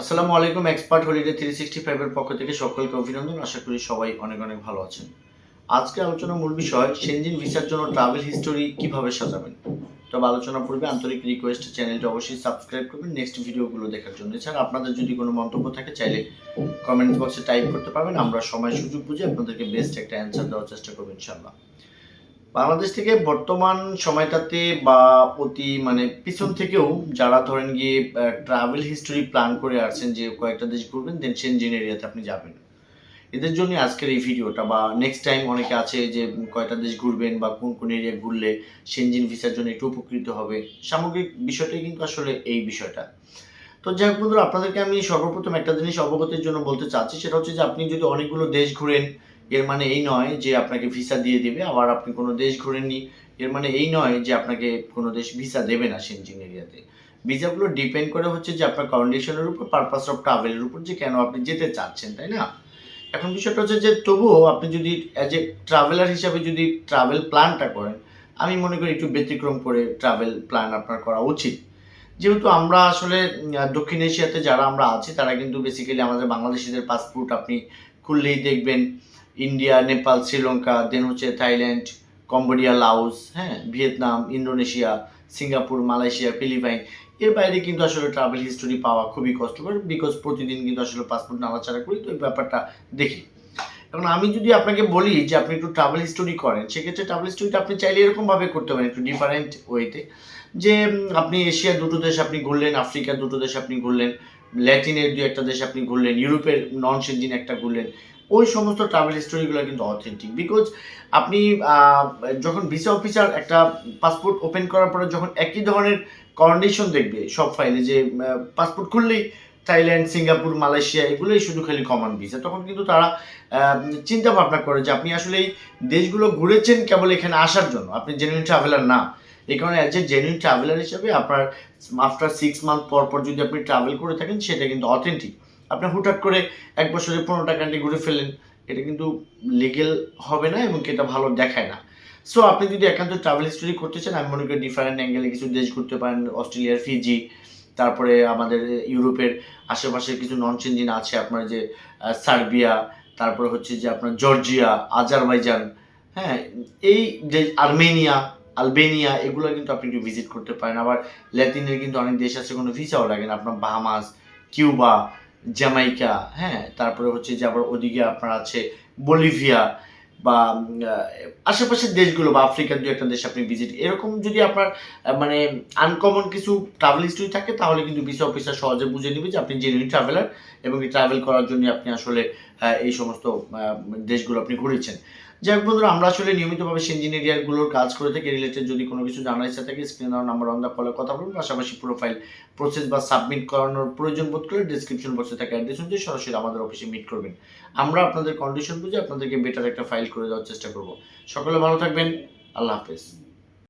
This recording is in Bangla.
আসসালামু আলাইকুম, এক্সপার্ট হলিডে থ্রি সিক্সটি ফাইভের পক্ষ থেকে সকলকে অভিনন্দন। আশা করি সবাই অনেক অনেক ভালো আছেন। আজকে আলোচনার মূল বিষয়, সেনজিন ভিসার জন্য ট্রাভেল হিস্টোরি কীভাবে সাজাবেন? তবে আলোচনা পূর্বে আন্তরিক রিকোয়েস্ট চ্যানেলটা অবশ্যই সাবস্ক্রাইব করবেন। নেক্সট ভিডিওগুলো দেখার জন্য। এছাড়া আপনাদের যদি কোনো মন্তব্য থাকে, চাইলে কমেন্ট বক্সে টাইপ করতে পারবেন। আমরা সময় সুযোগ বুঝে আপনাদেরকে বেস্ট একটা অ্যান্সার দেওয়ার চেষ্টা করব ইনশাল্লাহ বাংলাদেশ থেকে বর্তমান সময়টাতে বা অতি মানে পিছন থেকেও যারা ধরেন গিয়ে ট্রাভেল হিস্টোরি প্ল্যান করে আসছেন যে কয়েকটা দেশ ঘুরবেন দেন সেনজিন এরিয়াতে আপনি যাবেন। এদের জন্য আজকের এই ভিডিওটা বা নেক্সট টাইম অনেকে আছে যে কয়টা দেশ ঘুরবেন বা কোন কোন এরিয়া ঘুরলে সেনজিন ভিসার জন্য একটু উপকৃত হবে। সামগ্রিক বিষয়টাই কিন্তু আসলে এই বিষয়টা। তো যাই হোক বন্ধুরা, আপনাদেরকে আমি সর্বপ্রথম একটা জিনিস অবগতির জন্য বলতে চাচ্ছি, সেটা হচ্ছে যে আপনি যদি অনেকগুলো দেশ ঘুরেন এর মানে এই নয় যে আপনাকে ভিসা দিয়ে দেবে, আবার আপনি কোনো দেশ ঘুরেননি। এর মানে এই নয় যে আপনাকে কোনো দেশ ভিসা দেবে না সেনজিন এরিয়াতে ভিসাগুলো ডিপেন্ড করে হচ্ছে যে আপনার কন্ডিশনের উপর পারপাস অফ ট্রাভেলের উপর যে কেন আপনি যেতে চাচ্ছেন, তাই না? এখন বিষয়টা হচ্ছে যে তবুও আপনি যদি অ্যাজ এ ট্রাভেলার হিসাবে যদি ট্রাভেল প্ল্যানটা করেন, আমি মনে করি একটু ব্যতিক্রম করে ট্রাভেল প্ল্যান আপনার করা উচিত। যেহেতু আমরা আসলে দক্ষিণ এশিয়াতে যারা আমরা আছি, তারা কিন্তু বেসিক্যালি আমাদের বাংলাদেশিদের পাসপোর্ট আপনি খুললেই দেখবেন। ইন্ডিয়া নেপাল শ্রীলঙ্কা দেন হচ্ছে থাইল্যান্ড কম্বোডিয়া লাওস হ্যাঁ Vietnam Indonesia Singapore Malaysia Philippines এর বাইরে কিন্তু আসলে ট্রাভেল হিস্টোরি পাওয়া খুবই কষ্টকর বিকজ প্রতিদিন কিন্তু আসলে পাসপোর্ট নাড়াচাড়া করি, তো এই ব্যাপারটা দেখি। এখন আমি যদি আপনাকে বলি যে আপনি একটু ট্রাভেল হিস্টোরি করেন, সেক্ষেত্রে ট্রাভেল হিস্টোরিটা আপনি চাইলে এরকমভাবে করতে পারেন, একটু ডিফারেন্ট ওয়েতে যে আপনি এশিয়ার দুটো দেশ আপনি ঘুরলেন আফ্রিকার দুটো দেশ আপনি ঘুরলেন ল্যাটিনের দু একটা দেশ আপনি ঘুরলেন ইউরোপের নন সেনজিন একটা ঘুরলেন ওই সমস্ত ট্রাভেল স্টোরিগুলো কিন্তু অথেন্টিক বিকজ আপনি যখন ভিসা অফিসার একটা পাসপোর্ট ওপেন করার পরে যখন একই ধরনের কন্ডিশন দেখবে সব ফাইলে যে পাসপোর্ট খুললেই থাইল্যান্ড সিঙ্গাপুর মালয়েশিয়া এগুলোই শুধু খালি কমন ভিসা তখন কিন্তু তারা চিন্তা ভাবনা করে যে আপনি আসলে এই দেশগুলো ঘুরেছেন কেবল এখানে আসার জন্য, আপনি জেনুইন ট্রাভেলার না। এই কারণে অ্যাজ এ জেনুইন ট্রাভেলার হিসেবে আপনার আফটার সিক্স মান্থ পর পর যদি আপনি ট্রাভেল করে থাকেন, সেটা কিন্তু অথেন্টিক আপনি হুটহাট করে এক বছরে পনেরোটা কান্ট্রি ঘুরে ফেলেন এটা কিন্তু লিগেল হবে না এবং এটা ভালো দেখায় না। সো আপনি যদি একান্ত ট্রাভেল হিস্টোরি করতে চান, আমি মনে করি ডিফারেন্ট অ্যাঙ্গেলে কিছু দেশ ঘুরতে পারেন অস্ট্রেলিয়ার ফিজি তারপরে আমাদের ইউরোপের আশেপাশে কিছু নন চেঞ্জিন আছে, আপনার যে সার্বিয়া তারপরে হচ্ছে যে আপনার জর্জিয়া আজারবাইজান হ্যাঁ এই যে আর্মেনিয়া আলবেনিয়া এগুলো কিন্তু আপনি একটু ভিজিট করতে পারেন। আবার ল্যাটিনের কিন্তু অনেক দেশ আছে, কোনো ভিসাও লাগে না। আপনার বাহামাস কিউবা জ্যামাইকা হ্যাঁ? তারপরে হচ্ছে যে আবার ওদিকে আপনার আছে বলিভিয়া বা আশেপাশের দেশগুলো বা আফ্রিকার দু একটা দেশ আপনি ভিজিট এরকম যদি আপনার মানে আনকমন কিছু ট্রাভেল হিস্ট্রি থাকে, তাহলে কিন্তু ভিসা অফিসার সহজে বুঝে নেবে যে আপনি জেনুইন ট্রাভেলার এবং ট্রাভেল করার জন্য আপনি আসলে এই সমস্ত দেশগুলো আপনি ঘুরেছেন। যাই হোক বন্ধুরা, আমরা আসলে নিয়মিতভাবে সেঞ্জিন কাজ করে থাকি। রিলেটেড যদি কোনো কিছু জানার ইচ্ছা থাকে স্ক্রিন দেওয়ার নাম্বার অন দ্য কলে কথা বলুন। পাশাপাশি প্রোফাইল প্রসেস বা সাবমিট করানোর প্রয়োজন বোধ করলে ডিসক্রিপশন বক্সে থাকে অ্যাড্রেস অনুযায়ী সরাসরি আমাদের অফিসে মিট করবেন। আমরা আপনাদের কন্ডিশন বুঝে আপনাদেরকে বেটার একটা ফাইল করে দেওয়ার চেষ্টা করব। সকলে ভালো থাকবেন। আল্লাহ হাফেজ।